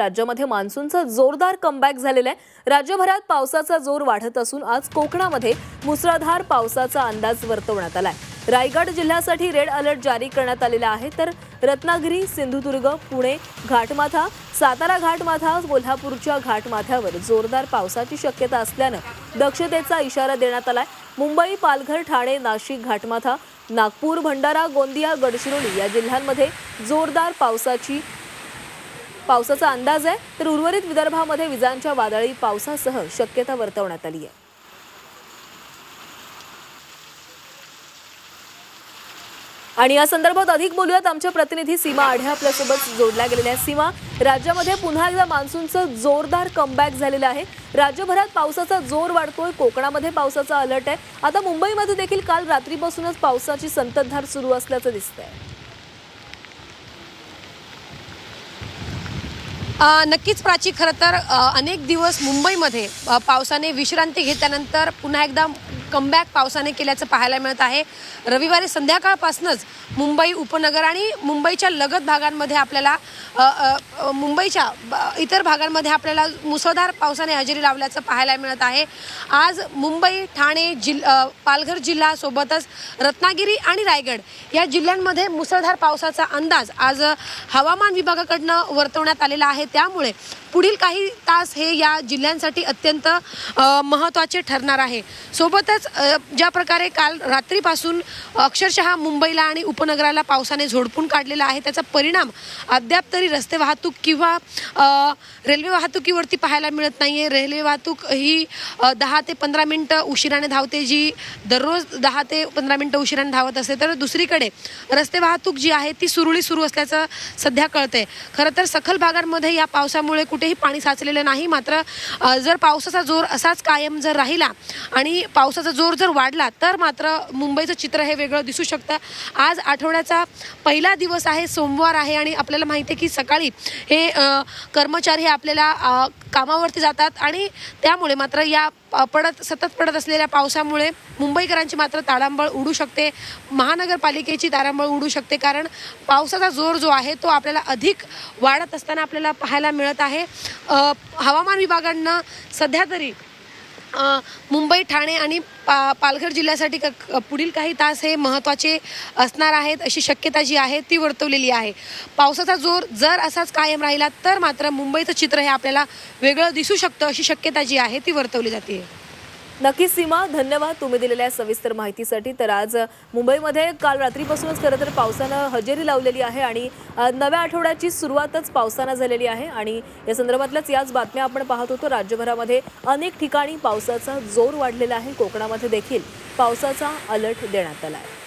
राज्यामध्ये मान्सूनचा जोरदार कमबॅक झालेला आहे. राज्यभरात पावसाचा जोर वाढत असून आज कोकणामध्ये मुसळधार पावसाचा अंदाज वर्तवण्यात आलाय. रायगड जिल्ह्यासाठी रेड अलर्ट जारी करण्यात आलेला आहे. तर रत्नागिरी सिंधुदुर्ग पुणे घाटमाथा सातारा घाटमाथा कोल्हापूरच्या घाटमाथ्यावर जोरदार पावसाची शक्यता असल्यानं दक्षतेचा इशारा देण्यात आलाय. मुंबई पालघर ठाणे नाशिक घाटमाथा नागपूर भंडारा गोंदिया गडचिरोली या जिल्ह्यांमध्ये जोरदार पावसाची पावसाचा अंदाज आहे तर उर्वरित विदर्भामध्ये विजांच्या वादळी पावसासह शक्यता वर्तवण्यात आली आहे. आणि या संदर्भात अधिक बोलूयात आमच्या प्रतिनिधी सीमा आढे आपल्यासोबत जोडल्या गेलेल्या सीमा राज्यामध्ये पुन्हा एकदा मान्सूनचं जोरदार कमबॅक झालेलं आहे. राज्यभरात पावसाचा जोर वाढतोय कोकणामध्ये पावसाचा अलर्ट आहे. आता मुंबईमध्ये देखील काल रात्रीपासूनच पावसाची संततधार सुरू असल्याचं दिसतंय. नक्कीच प्राची खरं तर अनेक दिवस मुंबईमध्ये पावसाने विश्रांती घेतल्यानंतर पुन्हा एकदा कमबॅक पावसाने केल्याचं पाहायला मिळत आहे. रविवारी संध्याकाळपासूनच मुंबई उपनगर आणि मुंबईच्या लगत भागांमध्ये आपल्याला मुंबईच्या ब- इतर भागांमध्ये आपल्याला मुसळधार पावसाने हजेरी लावल्याचं पाहायला मिळत आहे. आज मुंबई ठाणे जिल पालघर जिल्हा सोबतच रत्नागिरी आणि रायगड या जिल्ह्यांमध्ये मुसळधार पावसाचा अंदाज आज हवामान विभागाकडनं वर्तवण्यात आलेला आहे. त्यामुळे पुढील काही तास हे या जिल्ह्यांसाठी अत्यंत महत्त्वाचे ठरणार आहे. सोबतच ज्या प्रकारे काल रात्रीपासून अक्षरशः मुंबईला आणि उपनगराला पावसाने झोडपून काढलेला आहे त्याचा परिणाम अद्याप तरी रस्ते वाहतूक किंवा रेल्वे वाहतुकीवरती पाहायला मिळत नाही आहे रेल्वे वाहतूक ही दहा ते पंधरा मिनटं उशिराने धावते. जी दररोज दहा ते पंधरा मिनटं उशिराने धावत असते तर दुसरीकडे रस्ते वाहतूक जी आहे ती सुरळीत सुरू असल्याचं सध्या कळतंय. खरं तर सखल भागांमध्ये या पावसामुळे कुठेही पाणी साचलेलं नाही. मात्र जर पावसाचा जोर असाच कायम जर राहिला आणि पावसाचा जोर जर वाढला तर मात्र मुंबईचं चित्र हे वेगळं दिसू शकतं. आज आठवड्याचा पहिला दिवस आहे सोमवार आहे आणि आपल्याला माहिती आहे की सकाळी हे कर्मचारी हे आपल्याला कामावरती जातात आणि त्यामुळे मात्र या पडत सतत पडत असलेल्या पावसामुळे मुंबईकरांची मात्र तारांबळ उडू शकते. महानगरपालिकेची तारांबळ उडू शकते कारण पावसाचा जोर जो आहे तो आपल्याला अधिक वाढत असताना आपल्याला पाहायला मिळत आहे. हवामान विभागांना सध्या तरी मुंबई ठाणे आणि पा पालघर जिल्ह्यासाठी क- पुढील काही तास हे महत्त्वाचे असणार आहेत अशी शक्यता जी आहे ती वर्तवलेली आहे. पावसाचा जोर जर असाच कायम राहिला तर मात्र मुंबईचं चित्र हे आपल्याला वेगळं दिसू शकतं अशी शक्यता जी आहे ती वर्तवली जाते. नक्कीच सीमा धन्यवाद तुम्ही दिलेल्या सविस्तर माहितीसाठी. तर आज मुंबईमध्ये काल रात्रीपासूनच खरं तर पावसानं हजेरी लावलेली आहे आणि नव्या आठवड्याची सुरुवातच पावसानं झालेली आहे आणि या संदर्भातल्याच याच बातम्या आपण पाहत होतो. राज्यभरामध्ये अनेक ठिकाणी पावसाचा जोर वाढलेला आहे. कोकणामध्ये देखील पावसाचा अलर्ट देण्यात आला आहे.